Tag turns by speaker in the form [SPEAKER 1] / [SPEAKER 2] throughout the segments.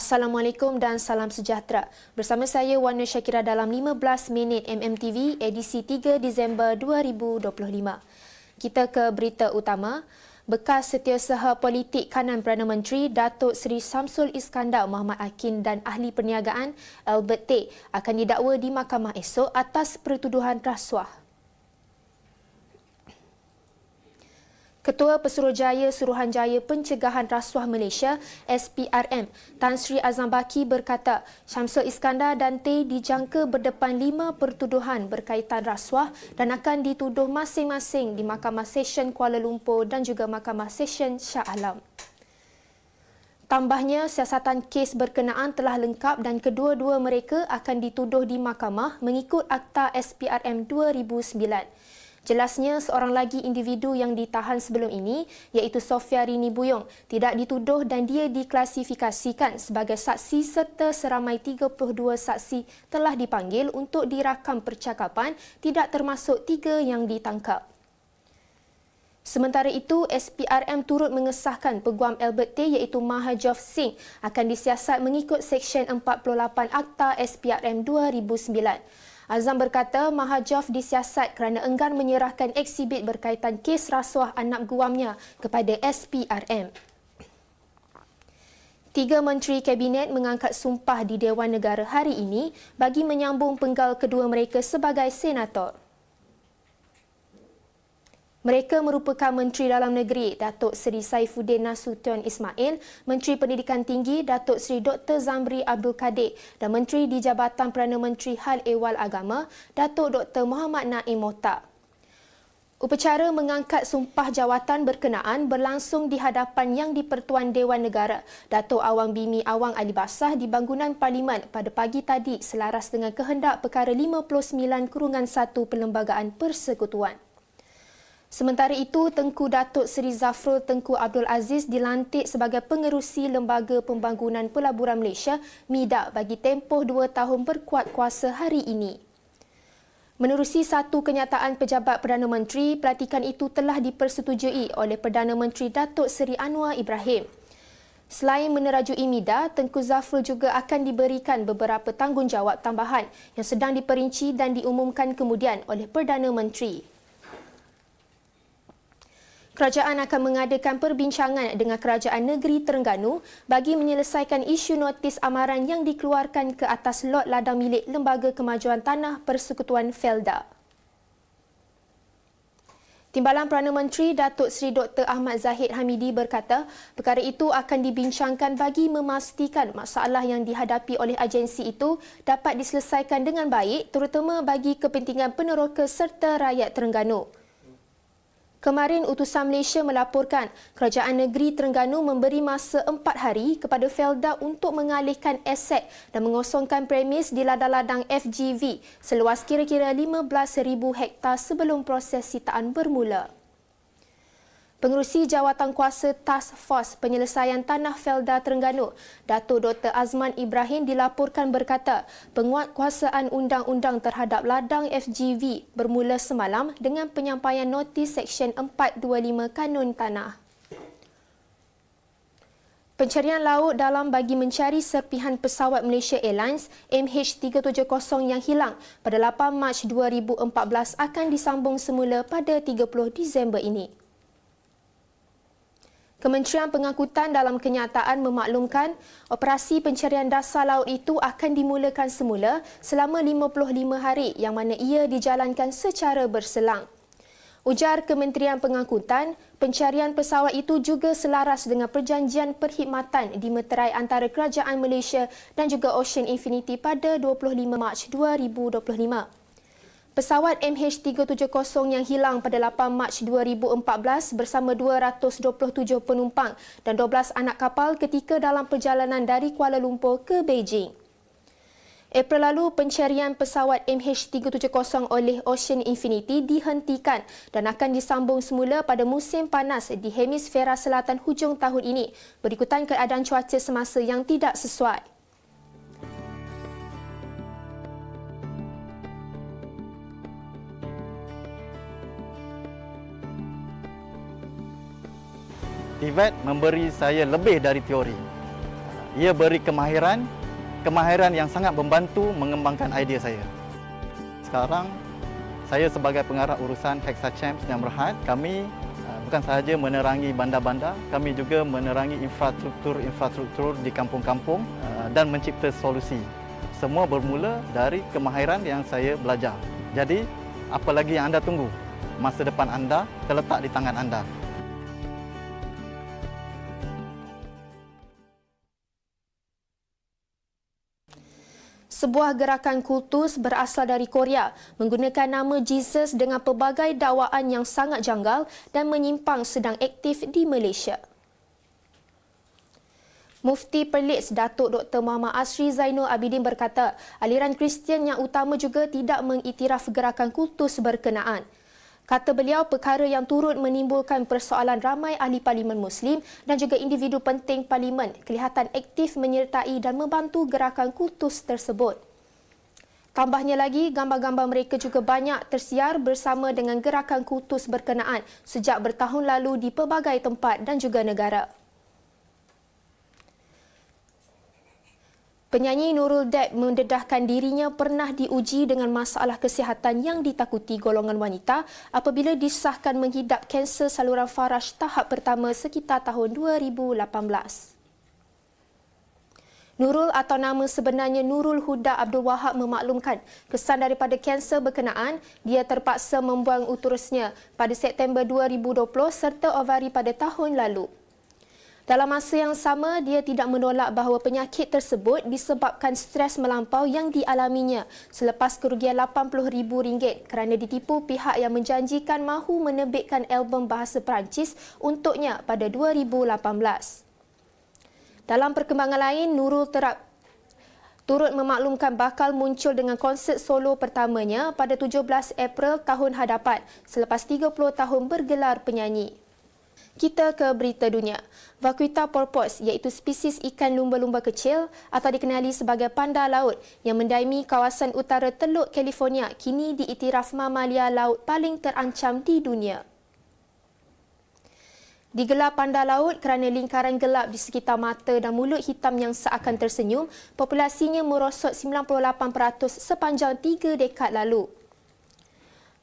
[SPEAKER 1] Assalamualaikum dan salam sejahtera. Bersama saya Wana Syakira dalam 15 minit MMTV edisi 3 Disember 2025. Kita ke berita utama. Bekas setiausaha politik kanan Perdana Menteri Datuk Seri Samsul Iskandar Muhammad Akin dan ahli perniagaan Albert Tay akan didakwa di mahkamah esok atas pertuduhan rasuah. Ketua Pesuruhjaya Suruhanjaya Pencegahan Rasuah Malaysia SPRM Tan Sri Azam Baki berkata Syamsul Iskandar dan Tay dijangka berdepan lima pertuduhan berkaitan rasuah dan akan dituduh masing-masing di Mahkamah Session Kuala Lumpur dan juga Mahkamah Session Shah Alam. Tambahnya, siasatan kes berkenaan telah lengkap dan kedua-dua mereka akan dituduh di mahkamah mengikut Akta SPRM 2009. Jelasnya seorang lagi individu yang ditahan sebelum ini iaitu Sofia Rini Buyong tidak dituduh dan dia diklasifikasikan sebagai saksi serta seramai 32 saksi telah dipanggil untuk dirakam percakapan tidak termasuk tiga yang ditangkap. Sementara itu, SPRM turut mengesahkan peguam Albert Tay iaitu Mahajov Singh akan disiasat mengikut Seksyen 48 Akta SPRM 2009. Azam berkata Mahajov disiasat kerana enggan menyerahkan eksibit berkaitan kes rasuah anak guamnya kepada SPRM. Tiga Menteri Kabinet mengangkat sumpah di Dewan Negara hari ini bagi menyambung penggal kedua mereka sebagai senator. Mereka merupakan Menteri Dalam Negeri Datuk Seri Saifuddin Nasution Ismail, Menteri Pendidikan Tinggi Datuk Seri Dr. Zamri Abdul Kadir dan Menteri di Jabatan Perdana Menteri Hal Ehwal Agama Datuk Dr. Muhammad Naim Motak. Upacara mengangkat sumpah jawatan berkenaan berlangsung di hadapan Yang di-Pertuan Dewan Negara Datuk Awang Bimi Awang Ali Basah di bangunan Parlimen pada pagi tadi selaras dengan kehendak perkara 59 kurungan 1 Perlembagaan Persekutuan. Sementara itu, Tengku Datuk Seri Zafrul Tengku Abdul Aziz dilantik sebagai pengerusi Lembaga Pembangunan Pelaburan Malaysia MIDA bagi tempoh dua tahun berkuat kuasa hari ini. Menerusi satu kenyataan pejabat Perdana Menteri, pelatikan itu telah dipersetujui oleh Perdana Menteri Datuk Seri Anwar Ibrahim. Selain menerajui MIDA, Tengku Zafrul juga akan diberikan beberapa tanggungjawab tambahan yang sedang diperinci dan diumumkan kemudian oleh Perdana Menteri. Kerajaan akan mengadakan perbincangan dengan Kerajaan Negeri Terengganu bagi menyelesaikan isu notis amaran yang dikeluarkan ke atas lot ladang milik Lembaga Kemajuan Tanah Persekutuan Felda. Timbalan Perdana Menteri Datuk Seri Dr. Ahmad Zahid Hamidi berkata, perkara itu akan dibincangkan bagi memastikan masalah yang dihadapi oleh agensi itu dapat diselesaikan dengan baik terutama bagi kepentingan peneroka serta rakyat Terengganu. Kemarin utusan Malaysia melaporkan kerajaan negeri Terengganu memberi masa empat hari kepada Felda untuk mengalihkan aset dan mengosongkan premis di ladang-ladang FGV seluas kira-kira 15,000 hektar sebelum proses sitaan bermula. Pengerusi Jawatan Kuasa Task Force Penyelesaian Tanah Felda Terengganu, Datuk Dr. Azman Ibrahim dilaporkan berkata, penguatkuasaan undang-undang terhadap ladang FGV bermula semalam dengan penyampaian notis Seksyen 425 Kanun Tanah. Pencarian laut dalam bagi mencari serpihan pesawat Malaysia Airlines MH370 yang hilang pada 8 Mac 2014 akan disambung semula pada 30 Disember ini. Kementerian Pengangkutan dalam kenyataan memaklumkan operasi pencarian dasar laut itu akan dimulakan semula selama 55 hari yang mana ia dijalankan secara berselang. Ujar Kementerian Pengangkutan, pencarian pesawat itu juga selaras dengan perjanjian perkhidmatan di meterai antara Kerajaan Malaysia dan juga Ocean Infinity pada 25 Mac 2025. Pesawat MH370 yang hilang pada 8 Mac 2014 bersama 227 penumpang dan 12 anak kapal ketika dalam perjalanan dari Kuala Lumpur ke Beijing. April lalu, pencarian pesawat MH370 oleh Ocean Infinity dihentikan dan akan disambung semula pada musim panas di hemisfera selatan hujung tahun ini berikutan keadaan cuaca semasa yang tidak sesuai.
[SPEAKER 2] TVET memberi saya lebih dari teori. ia beri kemahiran, kemahiran yang sangat membantu mengembangkan idea saya. Sekarang saya sebagai pengarah urusan Hexa Champs dan Berhad, kami uh, bukan sahaja menerangi bandar-bandar, kami juga menerangi infrastruktur-infrastruktur di kampung-kampung uh, dan mencipta solusi. Semua bermula dari kemahiran yang saya belajar. Jadi, apa lagi yang anda tunggu? Masa depan anda terletak di tangan anda.
[SPEAKER 1] Sebuah gerakan kultus berasal dari Korea menggunakan nama Jesus dengan pelbagai dakwaan yang sangat janggal dan menyimpang sedang aktif di Malaysia. Mufti Perlis Datuk Dr. Muhammad Asri Zainul Abidin berkata, aliran Kristian yang utama juga tidak mengiktiraf gerakan kultus berkenaan. Kata beliau, perkara yang turut menimbulkan persoalan ramai ahli parlimen Muslim dan juga individu penting parlimen kelihatan aktif menyertai dan membantu gerakan kultus tersebut. Tambahnya lagi, gambar-gambar mereka juga banyak tersiar bersama dengan gerakan kultus berkenaan sejak bertahun lalu di pelbagai tempat dan juga negara. Penyanyi Nurul Deb mendedahkan dirinya pernah diuji dengan masalah kesihatan yang ditakuti golongan wanita apabila disahkan menghidap kanser saluran faraj tahap pertama sekitar tahun 2018. Nurul atau nama sebenarnya Nurul Huda Abdul Wahab memaklumkan kesan daripada kanser berkenaan dia terpaksa membuang uterusnya pada September 2020 serta ovari pada tahun lalu. Dalam masa yang sama, dia tidak menolak bahawa penyakit tersebut disebabkan stres melampau yang dialaminya selepas kerugian RM80,000 kerana ditipu pihak yang menjanjikan mahu menerbitkan album bahasa Perancis untuknya pada 2018. Dalam perkembangan lain, Nurul terap turut memaklumkan bakal muncul dengan konsert solo pertamanya pada 17 April tahun hadapan selepas 30 tahun bergelar penyanyi. Kita ke berita dunia. Vaquita porpoise iaitu spesies ikan lumba-lumba kecil atau dikenali sebagai panda laut yang mendaimi kawasan utara Teluk California kini diiktiraf mamalia laut paling terancam di dunia. Digelar panda laut kerana lingkaran gelap di sekitar mata dan mulut hitam yang seakan tersenyum, populasinya merosot 98% sepanjang tiga dekad lalu.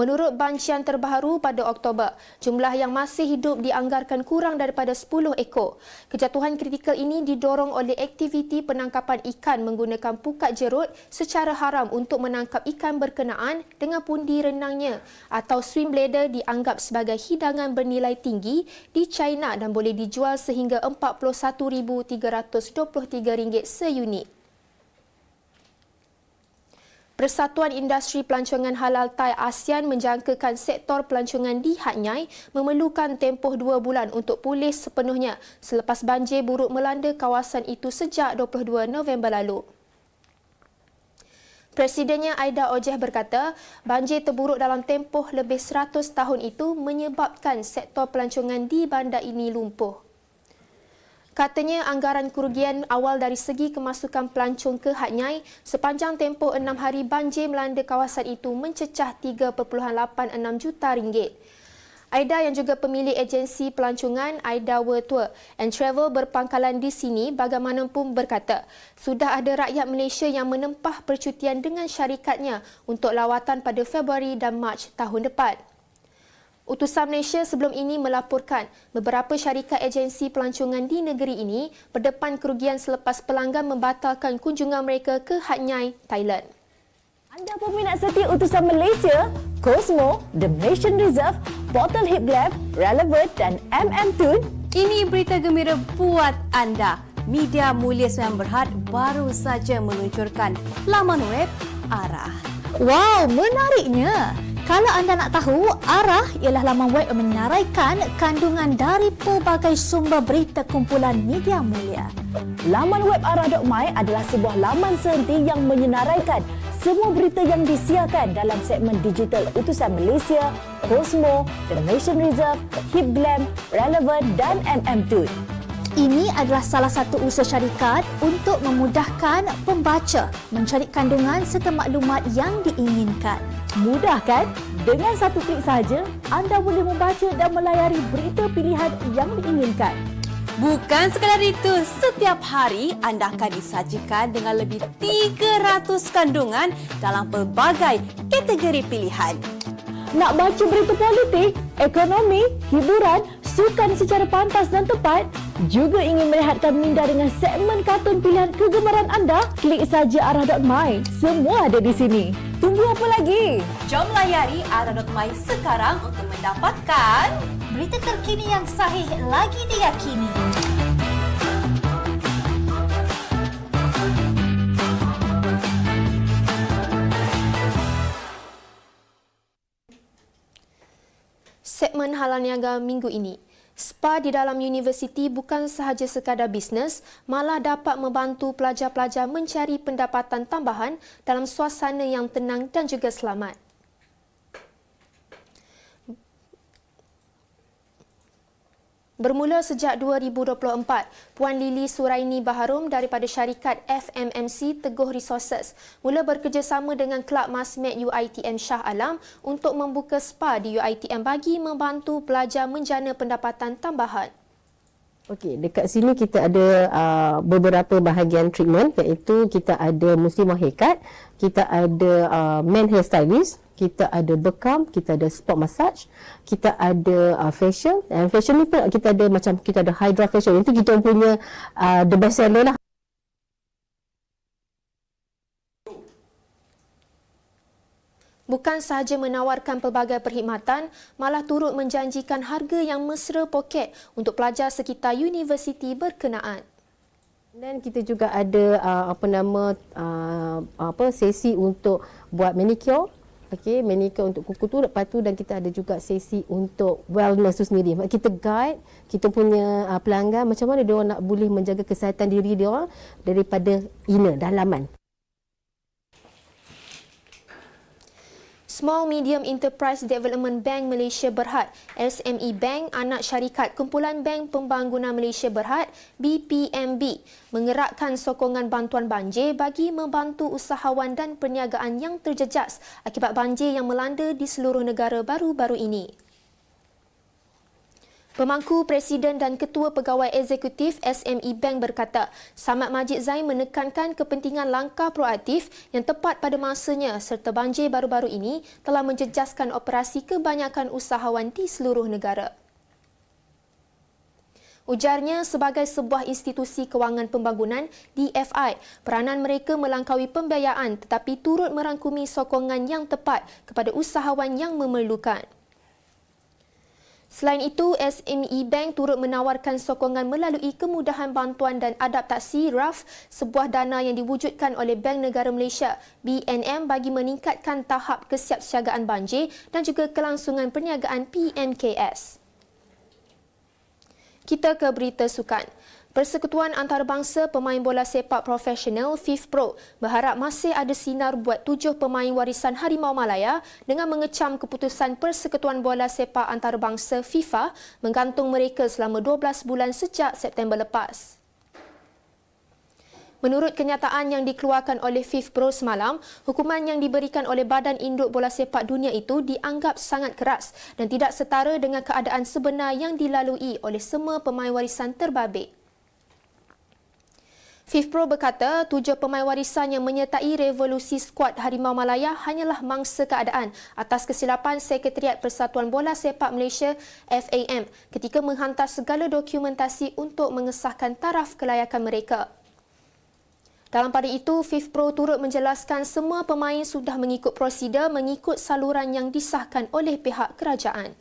[SPEAKER 1] Menurut bancian terbaru pada Oktober, jumlah yang masih hidup dianggarkan kurang daripada 10 ekor. Kejatuhan kritikal ini didorong oleh aktiviti penangkapan ikan menggunakan pukat jerut secara haram untuk menangkap ikan berkenaan dengan pundi renangnya atau swim bladder dianggap sebagai hidangan bernilai tinggi di China dan boleh dijual sehingga RM41,323 seunit. Persatuan Industri Pelancongan Halal Thai ASEAN menjangkakan sektor pelancongan di Hat Nyai memerlukan tempoh dua bulan untuk pulih sepenuhnya selepas banjir buruk melanda kawasan itu sejak 22 November lalu. Presidennya Aida Ojeh berkata, banjir terburuk dalam tempoh lebih 100 tahun itu menyebabkan sektor pelancongan di bandar ini lumpuh. Katanya anggaran kerugian awal dari segi kemasukan pelancong ke Hat Nyai sepanjang tempoh enam hari banjir melanda kawasan itu mencecah 3.86 juta ringgit. Aida yang juga pemilik agensi pelancongan Aida World Tour and Travel berpangkalan di sini bagaimanapun berkata, sudah ada rakyat Malaysia yang menempah percutian dengan syarikatnya untuk lawatan pada Februari dan Mac tahun depan. Utusan Malaysia sebelum ini melaporkan beberapa syarikat agensi pelancongan di negeri ini berdepan kerugian selepas pelanggan membatalkan kunjungan mereka ke Hat Nyai, Thailand.
[SPEAKER 3] Anda peminat setia Utusan Malaysia, Cosmo, The Malaysian Reserve, Bottle Hip Lab, Relevant dan MM Tune?
[SPEAKER 4] Ini berita gembira buat anda. Media Mulia Sembilan Berhad baru saja meluncurkan laman web Arah.
[SPEAKER 5] Wow, menariknya! Kalau anda nak tahu, Arah ialah laman web yang menaraikan kandungan dari pelbagai sumber berita kumpulan media mulia.
[SPEAKER 3] Laman web arah.my adalah sebuah laman sehenti yang menyenaraikan semua berita yang disiarkan dalam segmen digital Utusan Malaysia, Cosmo, The Nation Reserve, Hip Glam, Relevant dan MM Tune.
[SPEAKER 5] Ini adalah salah satu usaha syarikat untuk memudahkan pembaca mencari kandungan serta maklumat yang diinginkan.
[SPEAKER 3] Mudah kan? Dengan satu klik sahaja, anda boleh membaca dan melayari berita pilihan yang diinginkan.
[SPEAKER 4] Bukan sekadar itu, setiap hari anda akan disajikan dengan lebih 300 kandungan dalam pelbagai kategori pilihan.
[SPEAKER 3] Nak baca berita politik, ekonomi, hiburan, sukan secara pantas dan tepat? Juga ingin merehatkan minda dengan segmen kartun pilihan kegemaran anda? Klik saja arah.my. Semua ada di sini. Tunggu apa lagi?
[SPEAKER 4] Jom layari ara.my sekarang untuk mendapatkan
[SPEAKER 5] Berita terkini yang sahih lagi diyakini.
[SPEAKER 1] Segmen Halal Niaga minggu ini. Spa di dalam universiti bukan sahaja sekadar bisnes, malah dapat membantu pelajar-pelajar mencari pendapatan tambahan dalam suasana yang tenang dan juga selamat. Bermula sejak 2024, Puan Lili Suraini Baharum daripada syarikat FMMC Teguh Resources mula bekerjasama dengan Kelab Masmed UITM Shah Alam untuk membuka spa di UITM bagi membantu pelajar menjana pendapatan tambahan.
[SPEAKER 6] Okey, dekat sini kita ada uh, beberapa bahagian treatment iaitu kita ada muslimah haircut, kita ada uh, men hairstylist, kita ada bekam, kita ada spot massage, kita ada uh, facial. And facial ni pun kita ada macam kita ada hydra facial. Itu kita punya uh, the best seller lah.
[SPEAKER 1] Bukan sahaja menawarkan pelbagai perkhidmatan, malah turut menjanjikan harga yang mesra poket untuk pelajar sekitar universiti berkenaan.
[SPEAKER 6] Dan kita juga ada uh, apa nama uh, apa sesi untuk buat manicure Okey, manicure untuk kuku tu lepas tu dan kita ada juga sesi untuk wellness tu sendiri. Kita guide kita punya uh, pelanggan macam mana dia orang nak boleh menjaga kesihatan diri dia orang daripada inner dalaman.
[SPEAKER 1] Small Medium Enterprise Development Bank Malaysia Berhad, SME Bank, anak syarikat Kumpulan Bank Pembangunan Malaysia Berhad, BPMB, mengerakkan sokongan bantuan banjir bagi membantu usahawan dan perniagaan yang terjejas akibat banjir yang melanda di seluruh negara baru-baru ini. Pemangku Presiden dan Ketua Pegawai Eksekutif SME Bank berkata, Samad Majid Zain menekankan kepentingan langkah proaktif yang tepat pada masanya serta banjir baru-baru ini telah menjejaskan operasi kebanyakan usahawan di seluruh negara. Ujarnya sebagai sebuah institusi kewangan pembangunan DFI, peranan mereka melangkaui pembiayaan tetapi turut merangkumi sokongan yang tepat kepada usahawan yang memerlukan. Selain itu, SME Bank turut menawarkan sokongan melalui kemudahan bantuan dan adaptasi RAF, sebuah dana yang diwujudkan oleh Bank Negara Malaysia BNM bagi meningkatkan tahap kesiapsiagaan banjir dan juga kelangsungan perniagaan PMKS. Kita ke berita sukan. Persekutuan Antarabangsa Pemain Bola Sepak Profesional FIFPro berharap masih ada sinar buat tujuh pemain warisan Harimau Malaya dengan mengecam keputusan Persekutuan Bola Sepak Antarabangsa FIFA menggantung mereka selama 12 bulan sejak September lepas. Menurut kenyataan yang dikeluarkan oleh FIFPro semalam, hukuman yang diberikan oleh Badan Induk Bola Sepak Dunia itu dianggap sangat keras dan tidak setara dengan keadaan sebenar yang dilalui oleh semua pemain warisan terbabit. FIFPro berkata tujuh pemain warisan yang menyertai revolusi skuad Harimau Malaya hanyalah mangsa keadaan atas kesilapan Sekretariat Persatuan Bola Sepak Malaysia FAM ketika menghantar segala dokumentasi untuk mengesahkan taraf kelayakan mereka. Dalam pada itu, FIFPro turut menjelaskan semua pemain sudah mengikut prosedur mengikut saluran yang disahkan oleh pihak kerajaan.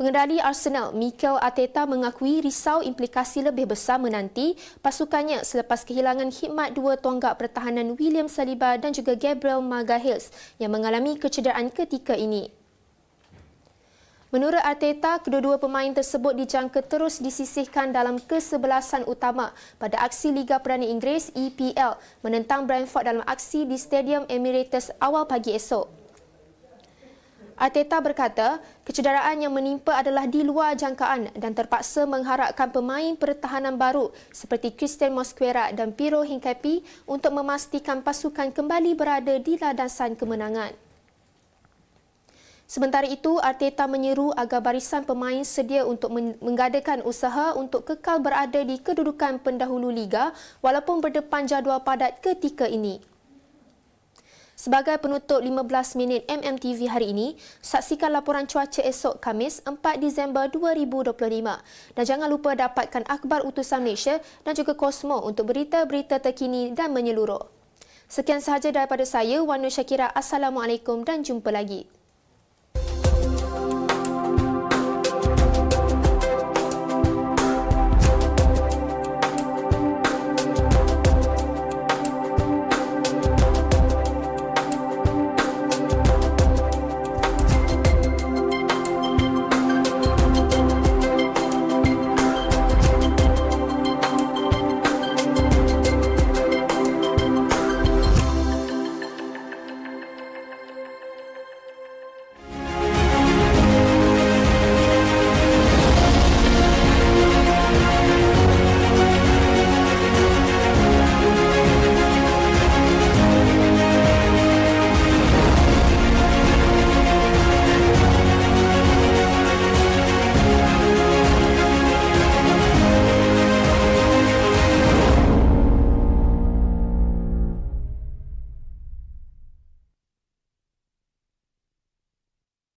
[SPEAKER 1] Pengendali Arsenal, Mikel Arteta mengakui risau implikasi lebih besar menanti pasukannya selepas kehilangan khidmat dua tonggak pertahanan William Saliba dan juga Gabriel Magalhaes yang mengalami kecederaan ketika ini. Menurut Arteta, kedua-dua pemain tersebut dijangka terus disisihkan dalam kesebelasan utama pada aksi Liga Perdana Inggeris EPL menentang Brentford dalam aksi di Stadium Emirates awal pagi esok. Arteta berkata, kecederaan yang menimpa adalah di luar jangkaan dan terpaksa mengharapkan pemain pertahanan baru seperti Christian Mosquera dan Piro Hincapi untuk memastikan pasukan kembali berada di landasan kemenangan. Sementara itu, Arteta menyeru agar barisan pemain sedia untuk men- menggadakan usaha untuk kekal berada di kedudukan pendahulu liga walaupun berdepan jadual padat ketika ini. Sebagai penutup 15 minit MMTV hari ini, saksikan laporan cuaca esok Khamis 4 Disember 2025. Dan jangan lupa dapatkan akhbar utusan Malaysia dan juga Kosmo untuk berita-berita terkini dan menyeluruh. Sekian sahaja daripada saya, Wanu Syakira. Assalamualaikum dan jumpa lagi.